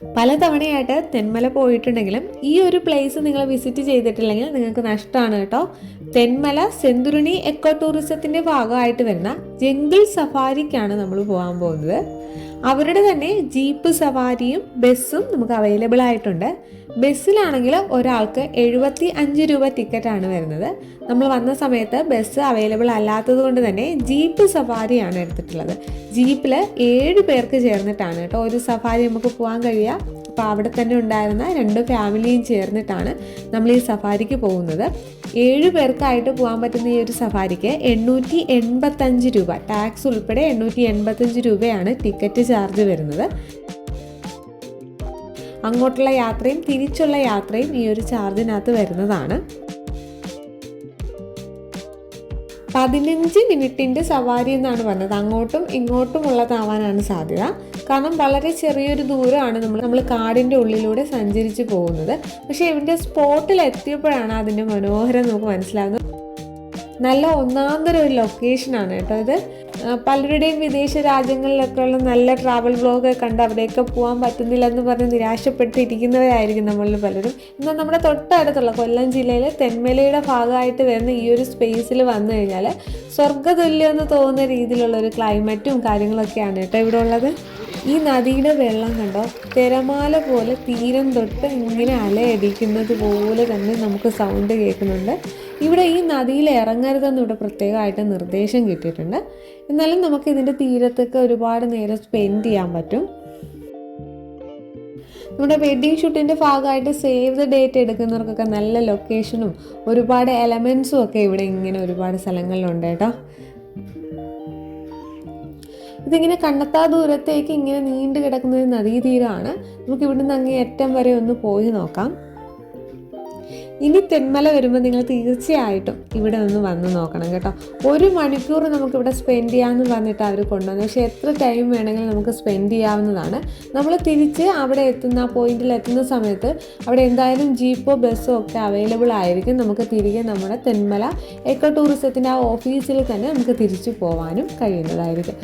പലതവണയായിട്ട് തെന്മല പോയിട്ടുണ്ടെങ്കിലും ഈ ഒരു പ്ലേസ് നിങ്ങൾ വിസിറ്റ് ചെയ്തിട്ടില്ലെങ്കിൽ നിങ്ങൾക്ക് നഷ്ടമാണ് കേട്ടോ. തെന്മല സെന്തുരുണി എക്കോ ടൂറിസത്തിന്റെ ഭാഗമായിട്ട് വരുന്ന ജംഗിൾ സഫാരിക്കാണ് നമ്മൾ പോകാൻ പോകുന്നത്. അവരുടെ തന്നെ ജീപ്പ് സവാരിയും ബസ്സും നമുക്ക് അവൈലബിൾ ആയിട്ടുണ്ട്. ബസ്സിലാണെങ്കിൽ ഒരാൾക്ക് എഴുപത്തി അഞ്ച് രൂപ ടിക്കറ്റാണ് വരുന്നത്. നമ്മൾ വന്ന സമയത്ത് ബസ് അവൈലബിൾ അല്ലാത്തത് കൊണ്ട് തന്നെ ജീപ്പ് സവാരിയാണ് എടുത്തിട്ടുള്ളത്. ജീപ്പിൽ ഏഴ് പേർക്ക് ചേർന്നിട്ടാണ് കേട്ടോ ഒരു സഫാരി നമുക്ക് പോകാൻ കഴിയുക. അപ്പോൾ അവിടെ തന്നെ ഉണ്ടായിരുന്ന രണ്ട് ഫാമിലിയും ചേർന്നിട്ടാണ് നമ്മൾ ഈ സഫാരിക്ക് പോകുന്നത്. ഏഴ് പേർക്കായിട്ട് പോകാൻ പറ്റുന്ന ഈ ഒരു സഫാരിക്ക് എണ്ണൂറ്റി എൺപത്തഞ്ച് രൂപ. ടാക്സ് ഉൾപ്പെടെ എണ്ണൂറ്റി എൺപത്തഞ്ച് രൂപയാണ് ടിക്കറ്റ് ചാർജ് വരുന്നത്. അങ്ങോട്ടുള്ള യാത്രയും തിരിച്ചുള്ള യാത്രയും ഈ ഒരു ചാർജിനകത്ത് വരുന്നതാണ്. പതിനഞ്ച് മിനിറ്റിന്റെ സവാരി എന്നാണ് പറഞ്ഞത്. അങ്ങോട്ടും ഇങ്ങോട്ടും ഉള്ളതാവാനാണ് സാധ്യത. കാരണം വളരെ ചെറിയൊരു ദൂരമാണ് നമ്മൾ നമ്മൾ കാടിന്റെ ഉള്ളിലൂടെ സഞ്ചരിച്ച് പോകുന്നത്. പക്ഷേ ഇവന്റെ സ്പോട്ടിൽ എത്തിയപ്പോഴാണ് അതിന്റെ മനോഹരം നമുക്ക് മനസ്സിലാകുന്നത്. നല്ല ഒന്നാന്തരം ഒരു ലൊക്കേഷനാണ് കേട്ടോ ഇത്. പലരുടെയും വിദേശ രാജ്യങ്ങളിലൊക്കെയുള്ള നല്ല ട്രാവൽ ബ്ലോഗ് കണ്ട് അവിടെയൊക്കെ പോകാൻ പറ്റുന്നില്ല എന്ന് പറഞ്ഞ് നിരാശപ്പെട്ടിരിക്കുന്നവരായിരിക്കും നമ്മളിൽ പലരും. എന്നാൽ നമ്മുടെ തൊട്ടടുത്തുള്ള കൊല്ലം ജില്ലയിലെ തെന്മലയുടെ ഭാഗമായിട്ട് വരുന്ന ഈ ഒരു സ്പേസിൽ വന്നു കഴിഞ്ഞാൽ സ്വർഗതുല്യം എന്ന് തോന്നുന്ന രീതിയിലുള്ള ഒരു ക്ലൈമറ്റും കാര്യങ്ങളൊക്കെയാണ് കേട്ടോ ഇവിടെ ഉള്ളത്. ഈ നദിയുടെ വെള്ളം കണ്ടോ? തിരമാല പോലെ തീരം തൊട്ട് ഇങ്ങനെ അലയടിക്കുന്നത് പോലെ തന്നെ നമുക്ക് സൗണ്ട് കേൾക്കുന്നുണ്ട്. ഇവിടെ ഈ നദിയിൽ ഇറങ്ങരുതെന്ന് ഇവിടെ പ്രത്യേകമായിട്ട് നിർദ്ദേശം കിട്ടിയിട്ടുണ്ട്. എന്നാലും നമുക്ക് ഇതിന്റെ തീരത്തൊക്കെ ഒരുപാട് നേരം സ്പെൻഡ് ചെയ്യാൻ പറ്റും. നമ്മുടെ വെഡ്ഡിങ് ഷൂട്ടിന്റെ ഭാഗമായിട്ട് സേവ് ദ ഡേറ്റ് എടുക്കുന്നവർക്കൊക്കെ നല്ല ലൊക്കേഷനും ഒരുപാട് എലമെൻസും ഒക്കെ ഇവിടെ ഇങ്ങനെ ഒരുപാട് സ്ഥലങ്ങളിലുണ്ട് കേട്ടോ. ഇതിങ്ങനെ കണ്ണത്താ ദൂരത്തേക്ക് ഇങ്ങനെ നീണ്ടു കിടക്കുന്ന ഒരു നദീതീരമാണ്. നമുക്ക് ഇവിടുന്ന് അങ്ങേ അറ്റം വരെ ഒന്ന് പോയി നോക്കാം. ഇനി തെന്മല വരുമ്പോൾ നിങ്ങൾ തീർച്ചയായിട്ടും ഇവിടെ ഒന്ന് വന്ന് നോക്കണം കേട്ടോ. ഒരു മണിക്കൂർ നമുക്കിവിടെ സ്പെൻഡ് ചെയ്യാമെന്ന് പറഞ്ഞിട്ട് അവർ കൊണ്ടുവന്നു. പക്ഷേ എത്ര ടൈം വേണമെങ്കിലും നമുക്ക് സ്പെൻഡ് ചെയ്യാവുന്നതാണ്. നമ്മൾ തിരിച്ച് അവിടെ എത്തുന്ന പോയിന്റിൽ എത്തുന്ന സമയത്ത് അവിടെ എന്തായാലും ജീപ്പോ ബസ്സോ ഒക്കെ അവൈലബിൾ ആയിരിക്കും. നമുക്ക് തിരികെ നമ്മുടെ തെന്മല എക്കോ ടൂറിസത്തിന്റെ ആ ഓഫീസിൽ തന്നെ നമുക്ക് തിരിച്ചു പോകാനും കഴിയുന്നതായിരിക്കും.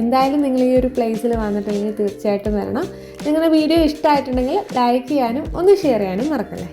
എന്തായാലും നിങ്ങൾ ഈ ഒരു പ്ലേസിൽ വന്നിട്ടുണ്ടെങ്കിൽ തീർച്ചയായിട്ടും വരണം. നിങ്ങളുടെ വീഡിയോ ഇഷ്ടമായിട്ടുണ്ടെങ്കിൽ ലൈക്ക് ചെയ്യാനും ഒന്ന് ഷെയർ ചെയ്യാനും മറക്കല്ലേ?